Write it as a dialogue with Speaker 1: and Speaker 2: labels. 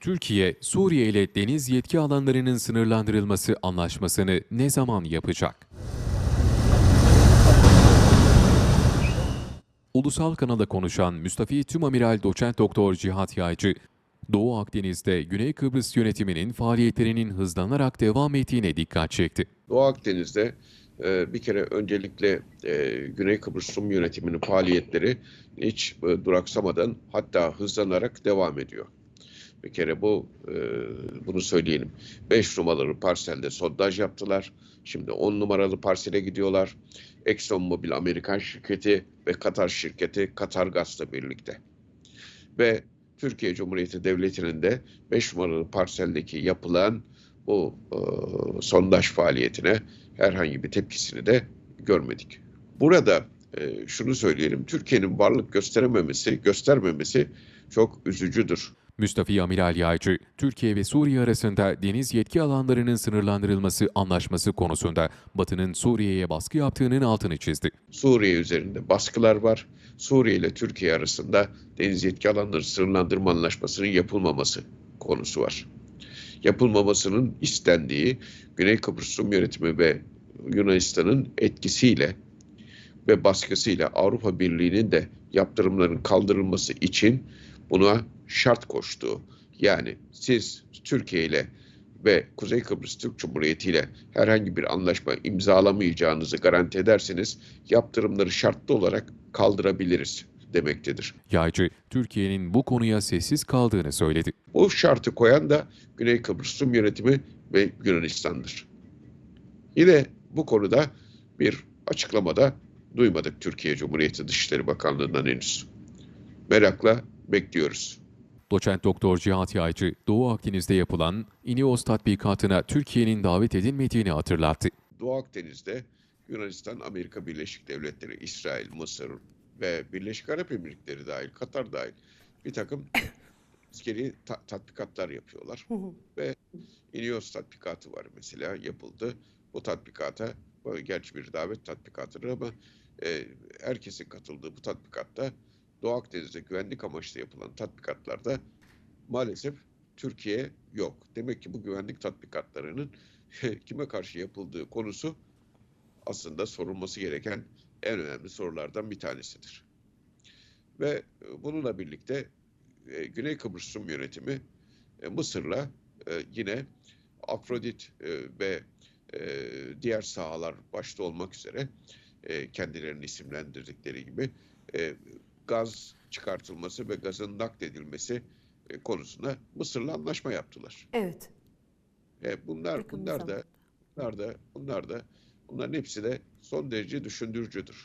Speaker 1: Türkiye, Suriye ile deniz yetki alanlarının sınırlandırılması anlaşmasını ne zaman yapacak? Ulusal kanalda konuşan Müstafi Tümamiral Doçent Doktor Cihat Yaycı, Doğu Akdeniz'de Güney Kıbrıs yönetiminin faaliyetlerinin hızlanarak devam ettiğine dikkat çekti.
Speaker 2: Doğu Akdeniz'de e, bir kere öncelikle e, Güney Kıbrıs Rum yönetiminin faaliyetleri hiç e, duraksamadan hatta hızlanarak devam ediyor. Bir kere bu e, bunu söyleyelim. 5 numaralı parselde sondaj yaptılar. Şimdi 10 numaralı parsele gidiyorlar. ExxonMobil Amerikan şirketi ve Katar şirketi Katar Gaz'la birlikte. Ve Türkiye Cumhuriyeti Devleti'nin de 5 numaralı parseldeki yapılan bu e, sondaj faaliyetine herhangi bir tepkisini de görmedik. Burada e, şunu söyleyelim, Türkiye'nin varlık gösterememesi, göstermemesi çok üzücüdür.
Speaker 1: Müstafi Amiral Yaycı, Türkiye ve Suriye arasında deniz yetki alanlarının sınırlandırılması anlaşması konusunda Batı'nın Suriye'ye baskı yaptığının altını çizdi.
Speaker 2: Suriye üzerinde baskılar var. Suriye ile Türkiye arasında deniz yetki alanları sınırlandırma anlaşmasının yapılmaması konusu var. Yapılmamasının istendiği Güney Kıbrıs Rum yönetimi ve Yunanistan'ın etkisiyle ve baskısıyla Avrupa Birliği'nin de yaptırımların kaldırılması için buna şart koştuğu. Yani siz Türkiye ile ve Kuzey Kıbrıs Türk Cumhuriyeti ile herhangi bir anlaşma imzalamayacağınızı garanti ederseniz yaptırımları şartlı olarak kaldırabiliriz demektedir.
Speaker 1: Yaycı, Türkiye'nin bu konuya sessiz kaldığını söyledi.
Speaker 2: Bu şartı koyan da Güney Kıbrıs Rum yönetimi ve Yunanistan'dır. Yine bu konuda bir açıklamada duymadık Türkiye Cumhuriyeti Dışişleri Bakanlığı'ndan henüz. Merakla bekliyoruz.
Speaker 1: Doçent Doktor Cihat Yaycı, Doğu Akdeniz'de yapılan İnios tatbikatına Türkiye'nin davet edilmediğini hatırlattı.
Speaker 2: Doğu Akdeniz'de Yunanistan, Amerika Birleşik Devletleri, İsrail, Mısır ve Birleşik Arap Emirlikleri dahil, Katar dahil bir takım askeri ta- tatbikatlar yapıyorlar. ve İnios tatbikatı var mesela yapıldı. Bu tatbikata, gerçi bir davet tatbikatıdır ama e, herkesin katıldığı bu tatbikatta Doğu Akdeniz'de güvenlik amaçlı yapılan tatbikatlarda maalesef Türkiye yok. Demek ki bu güvenlik tatbikatlarının kime karşı yapıldığı konusu aslında sorulması gereken en önemli sorulardan bir tanesidir. Ve e, bununla birlikte e, Güney Kıbrıs Rum yönetimi e, Mısır'la yine Afrodit ve diğer sahalar başta olmak üzere kendilerini isimlendirdikleri gibi gaz çıkartılması ve gazın nakledilmesi e, konusunda Mısır'la anlaşma yaptılar.
Speaker 3: Evet.
Speaker 2: E, bunlar
Speaker 3: Yakın
Speaker 2: bunlar da bunlar da bunlar da bunların hepsi de son derece düşündürücüdür.